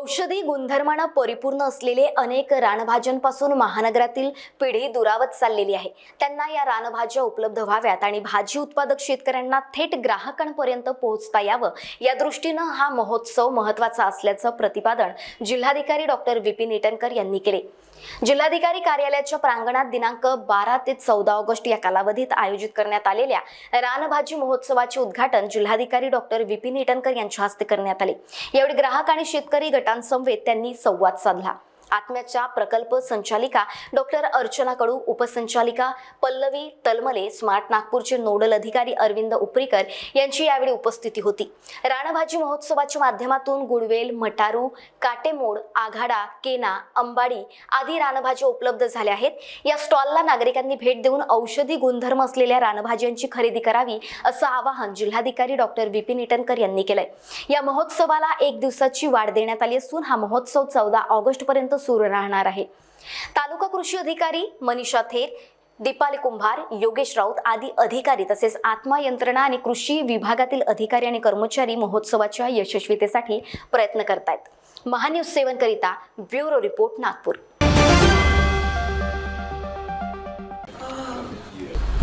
औषधी गुणधर्मानं परिपूर्ण असलेले अनेक रानभाज्यांपासून महानगरातील पिढी दुरावत चाललेली आहे. त्यांना या रानभाज्या उपलब्ध व्हाव्यात आणि भाजी उत्पादक शेतकऱ्यांना थेट ग्राहकांपर्यंत पोहोचता यावं या दृष्टीनं हा महोत्सव महत्त्वाचा असल्याचं प्रतिपादन जिल्हाधिकारी डॉक्टर विपिन इटनकर यांनी केले. जिल्हाधिकारी कार्यालयाच्या प्रांगणात दिनांक बारा ते चौदा ऑगस्ट या कालावधीत आयोजित करण्यात आलेल्या रानभाजी महोत्सवाचे उद्घाटन जिल्हाधिकारी डॉक्टर विपिन इटनकर यांच्या हस्ते करण्यात आले. यावेळी ग्राहक आणि शेतकरी गटांसमवेत त्यांनी संवाद साधला आत्म्याच्या प्रकल्प संचालिका डॉक्टर अर्चना कडू उपसंचालिका पल्लवी तलमले स्मार्ट नागपूरचे नोडल अधिकारी अरविंद उपरीकर यांची यावेळी उपस्थिती होती. रानभाजी महोत्सवाच्या माध्यमातून गुडवेल मटारू काटेमोड आघाडा केना अंबाडी आदी रानभाज्या उपलब्ध झाल्या आहेत. या स्टॉलला नागरिकांनी भेट देऊन औषधी गुणधर्म असलेल्या रानभाज्यांची खरेदी करावी असं आवाहन जिल्हाधिकारी डॉक्टर विपिन इटनकर यांनी केलंय. या महोत्सवाला एक दिवसाची वाढ देण्यात आली असून हा महोत्सव चौदा ऑगस्ट पर्यंत सुरू राहणार आहे. तालुका कृषी अधिकारी मनीषा थेर दीपाली कुंभार योगेश राऊत आदी अधिकारी तसेच आत्मा यंत्रणा आणि कृषी विभागातील अधिकारी आणि कर्मचारी महोत्सवाच्या यशस्वीतेसाठी प्रयत्न करतायत. महान्यूज सेवन करिता ब्युरो रिपोर्ट नागपूर.